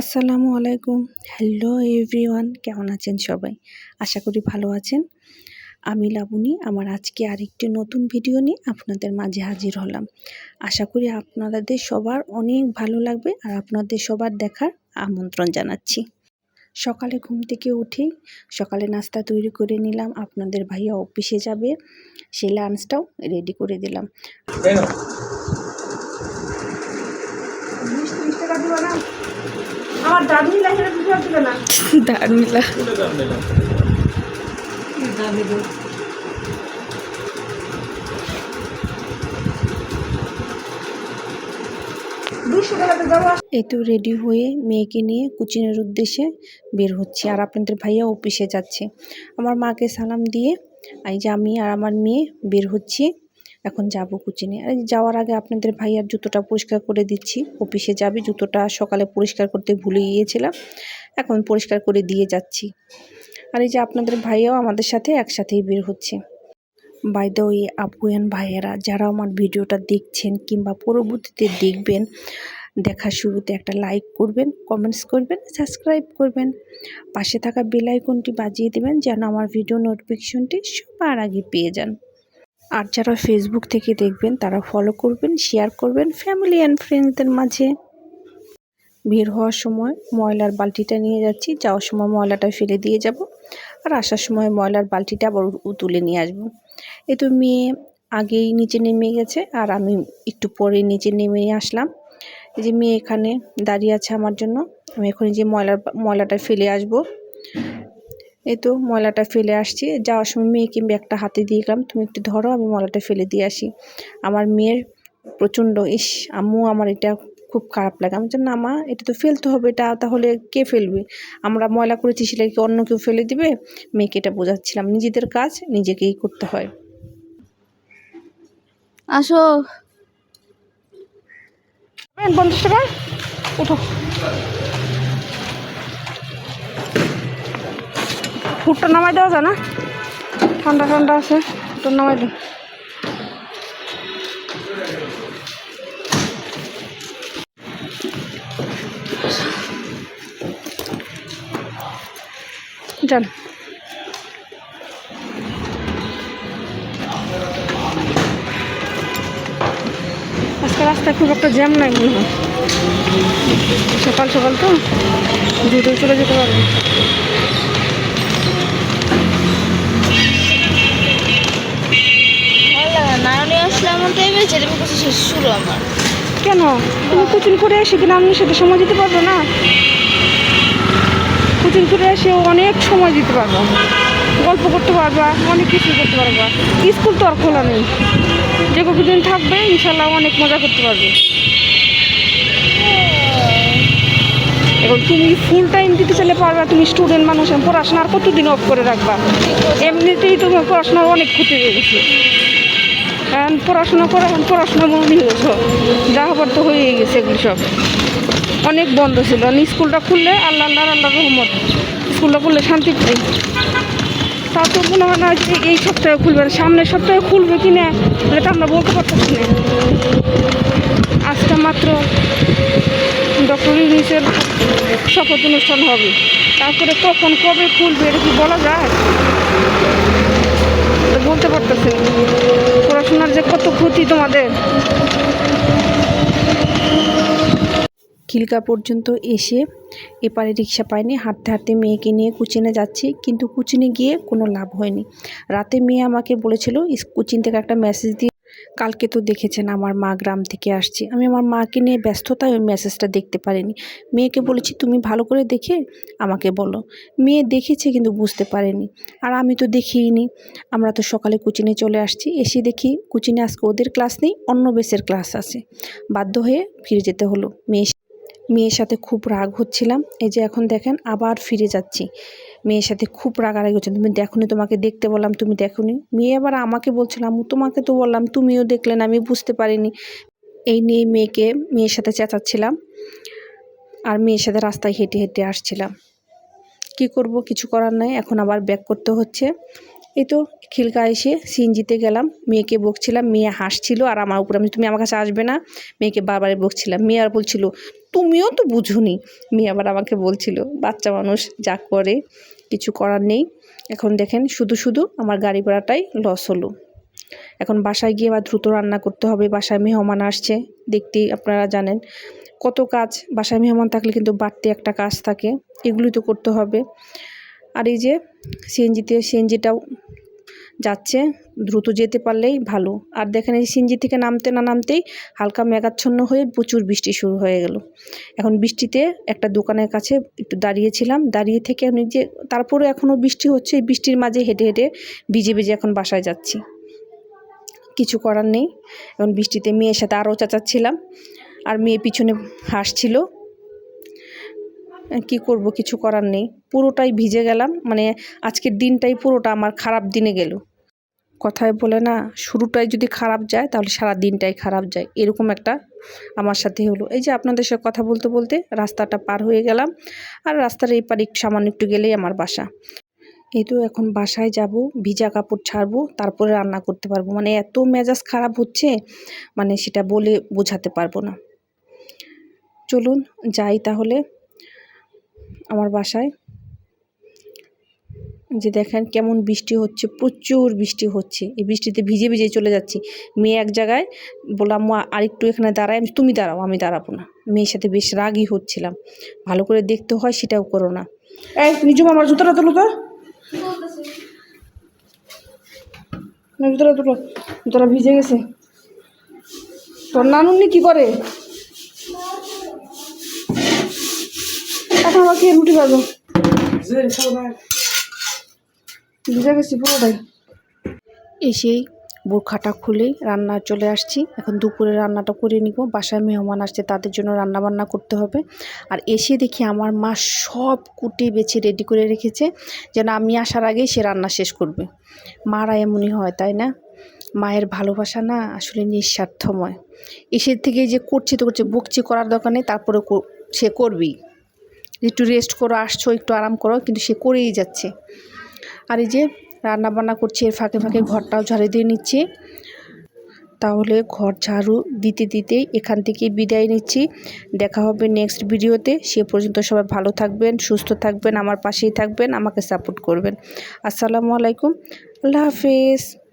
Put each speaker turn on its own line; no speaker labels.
আসসালামু আলাইকুম। Hello everyone কেমন আছেন সবাই? আশা করি ভালো আছেন। আমি লাবণী আমার আজকে আরেকটি নতুন ভিডিও নিয়ে আপনাদের মাঝে হাজির হলাম। আশা করি আপনাদের সবার অনেক ভালো লাগবে আর আপনাদের সবার দেখার আমন্ত্রণ জানাচ্ছি। সকালে ঘুম থেকে উঠেই সকালে নাস্তা তৈরি করে নিলাম। আপনাদের ভাইয়া অফিসে যাবে সেই লাঞ্চটাও রেডি করে দিলাম।
আমার না।
এই তো রেডি হয়ে মেয়েকে নিয়ে কুচিনের উদ্দেশ্যে বের হচ্ছে। আর আপনাদের ভাইয়া অফিসে যাচ্ছে। আমার মাকে সালাম দিয়ে এই যে আমি আর আমার মেয়ে বের হচ্ছি। এখন যাব কোচিংয়ে আর যাওয়ার আগে আপনাদের ভাইয়ার জুতোটা পরিষ্কার করে দিচ্ছি। অফিসে যাবে, জুতোটা সকালে পরিষ্কার করতে ভুলে গিয়েছিলাম। এখন পরিষ্কার করে দিয়ে যাচ্ছি। আর এই যে আপনাদের ভাইয়াও আমাদের সাথে একসাথেই বের হচ্ছে। বাই দ্য ওয়ে আপু অ্যান্ড ভাইয়েরা, যারা আমার ভিডিওটা দেখছেন কিংবা পরবর্তীতে দেখবেন, দেখার শুরুতে একটা লাইক করবেন কমেন্টস করবেন সাবস্ক্রাইব করবেন। পাশে থাকা বেল আইকনটি বাজিয়ে দেবেন যেন আমার ভিডিও নোটিফিকেশনটি সবার আগে পেয়ে যান। আর যারা ফেসবুক থেকে দেখবেন, তারা ফলো করবেন শেয়ার করবেন ফ্যামিলি অ্যান্ড ফ্রেন্ডসদের মাঝে। বের হওয়ার সময় ময়লার বালতিটা নিয়ে যাচ্ছি, যাওয়ার সময় ময়লাটা ফেলে দিয়ে যাব আর আসার সময় ময়লার বালতিটা আবার তুলে নিয়ে আসব। এ তো মেয়ে আগেই নিচে নেমে গেছে আর আমি একটু পরে নিচে নেমে আসলাম। এই যে মেয়ে এখানে দাঁড়িয়ে আছে আমার জন্য, আমি এখন যে ময়লার ময়লাটা ফেলে আসব। এই তো ময়লাটা ফেলে আসছি। যাওয়ার সময় মেয়েকে ব্যাগটা হাতে দিয়ে গেলাম। তুমি একটু ধরো আমি ময়লাটা ফেলে দিয়ে আসি। আমার মেয়ের প্রচণ্ড ইস আম্মু আমার এটা খুব খারাপ লাগে। আমি না মা এটা তো ফেলতে হবে এটা তাহলে কে ফেলবে? আমরা ময়লা করেছি সেটা কি অন্য কেউ ফেলে দিবে? মেয়েকে এটা বোঝাচ্ছিলাম। নিজেদের কাজ নিজেকেই করতে হয়।
আসো।
পঞ্চাশ টাকা উঠো। ফুটটা নামাই দেওয়া যায় না? ঠান্ডা ঠান্ডা আছে ফুটটা নামাই দিন যান। আজকে রাস্তায় খুব একটা জ্যাম নাই মনে সকাল সকাল তো দ্রুতই চলে যেতে পারবে।
শুরু আমার।
কেন? তুমি কোচিং করে এসে কিনা আমি সাথে সময় দিতে পারব না? কোচিং করে এসে অনেক সময় দিতে পারব। গল্প করতে পারবা অনেক কিছু করতে পারবা। স্কুল তো আর খোলা নেই। যে কতদিন থাকবে ইনশাল্লাহ অনেক মজা করতে পারবে। এখন তুমি ফুল টাইম দিতে চাইলে পারবা তুমি স্টুডেন্ট মানুষ পড়াশোনা আর কতদিন অফ করে রাখবা? এমনিতেই তোমার পড়াশোনার অনেক ক্ষতি হয়ে গেছে। এখন পড়াশোনা করে এখন পড়াশোনা মনে হয়েছ যা হবার তো হয়ে গেছে এগুলি সব। অনেক বন্ধ ছিল। স্কুলটা খুললে আল্লাহ আল্লাহ আল্লাহ রহমত। স্কুলটা খুললে শান্তি পাই। তা তো মনে হয় না যে এই সপ্তাহে খুলবে সামনের সপ্তাহে খুলবে কি না এটা আমরা বলতে পারতেছি না। আজকে মাত্র ডক্টর ইউনিসের শপথ অনুষ্ঠান হবে। তারপরে কখন কবে খুলবে, এটা কি বলা যায়? তো বলতে পারতেছি পড়াশোনার যে কত ক্ষতি তোমাদের?
খিলকা পর্যন্ত এসে এপারে রিক্সা পায়নি, হাঁটতে হাঁটতে মেয়েকে নিয়ে কুচিনে যাচ্ছি, কিন্তু কুচিনে গিয়ে কোনো লাভ হয়নি। রাতে মেয়ে আমাকে বলেছিল কুচিন থেকে একটা মেসেজ দিয়ে কালকে তো দেখেছেন আমার মা গ্রাম থেকে আসছে। আমি আমার মাকে নিয়ে ব্যস্ততায় ওই মেসেজটা দেখতে পারিনি। মেয়েকে বলেছি, তুমি ভালো করে দেখে আমাকে বলো। মেয়ে দেখেছে কিন্তু বুঝতে পারেনি। আর আমি তো দেখিনি। আমরা তো সকালে কুচিনে চলে আসছি। এসে দেখি কুচিনে আজকে ওদের ক্লাস নেই, অন্য বেসের ক্লাস আছে। বাধ্য হয়ে ফিরে যেতে হলো। মেয়ে মেয়ের সাথে খুব রাগ হচ্ছিলাম। এই যে এখন দেখেন আবার ফিরে যাচ্ছি। মেয়ের সাথে খুব রাগারাগি হচ্ছে তুমি দেখোনি তোমাকে দেখতে বললাম, তুমি দেখোনি। মেয়ে আবার আমাকে বলছিলাম তোমাকে তো বললাম, তুমিও দেখলে না, আমি বুঝতে পারিনি। এই নিয়ে মেয়েকে, মেয়ের সাথে চেঁচাচ্ছিলাম আর মেয়ের সাথে রাস্তায় হেঁটে হেঁটে আসছিলাম। কি করব, কিছু করার নাই, এখন আবার ব্যাক করতে হচ্ছে। এই তো খিলকা এসে সিএনজিতে গেলাম, মেয়েকে বকছিলাম, মেয়ে হাসছিল আর আমার উপরে, তুমি আমার কাছে আসবে না? মেয়েকে বারবার বকছিলাম। মেয়ে আর বলছিল তুমিও তো বুঝুনি। মেয়ে আবার আমাকে বলছিল, বাচ্চা মানুষ যা করে, কিছু করার নেই। এখন দেখেন, শুধু শুধু আমার গাড়ি ভাড়াটাই লস হলো। এখন বাসায় গিয়ে আবার দ্রুত রান্না করতে হবে, বাসায় মেহমান আসছে। দেখতেই আপনারা জানেন, কত কাজ, বাসায় মেহমান থাকলে কিন্তু বাড়তি একটা কাজ থাকে। এগুলোই তো করতে হবে। আর এই যে সিএনজিতে সিএনজিটাও যাচ্ছে, দ্রুত যেতে পারলেই ভালো। আর দেখেন এই সিএনজি থেকে নামতে না নামতেই হালকা মেঘাচ্ছন্ন হয়ে প্রচুর বৃষ্টি শুরু হয়ে গেল। এখন বৃষ্টিতে একটা দোকানের কাছে একটু দাঁড়িয়েছিলাম। দাঁড়িয়ে থেকে আমি যে তারপরে এখনও বৃষ্টি হচ্ছে, এই বৃষ্টির মাঝে হেঁটে হেঁটে ভিজে ভিজে এখন বাসায় যাচ্ছি। কিছু করার নেই। এখন বৃষ্টিতে মেয়ের সাথে আরও চাচাচ্ছিলাম। আর মেয়ে পিছনে হাসছিল কি করব, কিছু করার নেই। পুরোটাই ভিজে গেলাম মানে আজকের দিনটাই পুরোটা আমার খারাপ দিনে গেল। কথায় বলে না, শুরুটাই যদি খারাপ যায়, তাহলে সারা দিনটাই খারাপ যায়। এরকম একটা আমার সাথে হলো। এই যে আপনাদের সাথে কথা বলতে বলতে রাস্তাটা পার হয়ে গেলাম, আর রাস্তার এই পারে সামান্য একটু গেলেই আমার বাসা। এই তো এখন বাসায় যাব, ভিজা কাপড় ছাড়বো, তারপরে রান্না করতে পারব। মানে এত মেজাজ খারাপ হচ্ছে মানে সেটা বলে বোঝাতে পারব না। চলুন, যাই তাহলে। আমার বাসায়। যে দেখেন কেমন বৃষ্টি হচ্ছে, প্রচুর বৃষ্টি হচ্ছে। এই বৃষ্টিতে ভিজে ভিজে চলে যাচ্ছি। মেয়ে এক জায়গায় বললাম মা আরেকটু এখানে দাঁড়ায়। তুমি দাঁড়াও, আমি দাঁড়াবো না। মেয়ের সাথে বেশ রাগই হচ্ছিলাম। ভালো করে দেখতে হয়, সেটাও করো না।
এই নিজম আমার জুতোটা তুলো তো। জুতোটা তুলো। জুতোটা ভিজে গেছে। তোর নানুনি কি করে? আবার কি রুটি খাব ভিজে গেছি পুরোটাই।
এসেই বোরখাটা খুলেই রান্না চলে আসছি। এখন দুপুরে রান্নাটা করে নিব। বাসায় মেহমান আসছে তাদের জন্য রান্না বান্না করতে হবে। আর এসে দেখি আমার মা সব কুটে বেছে রেডি করে রেখেছে যেন আমি আসার আগেই সে রান্না শেষ করবে। মারা এমনই হয় তাই না? মায়ের ভালোবাসা না আসলে নিঃস্বার্থময়। এসে থেকে যে করছে তো করছে বকছি করার দোকানে তারপরে কো- সে করবেই। একটু রেস্ট করো, আসছো, একটু আরাম করো, কিন্তু সে করেই যাচ্ছে। আর এই যে রান্না বান্না করছি, এর ফাঁকে ফাঁকে ঘরটাও ঝাড়ু দিয়ে নিচ্ছি। তাহলে ঘর ঝাড়ু দিতে দিতেই এখান থেকে বিদায় নিচ্ছি। দেখা হবে নেক্সট ভিডিওতে সে পর্যন্ত সবাই ভালো থাকবেন, সুস্থ থাকবেন, আমার পাশেই থাকবেন, আমাকে সাপোর্ট করবেন। আসসালামু আলাইকুম। আল্লাহ হাফেজ।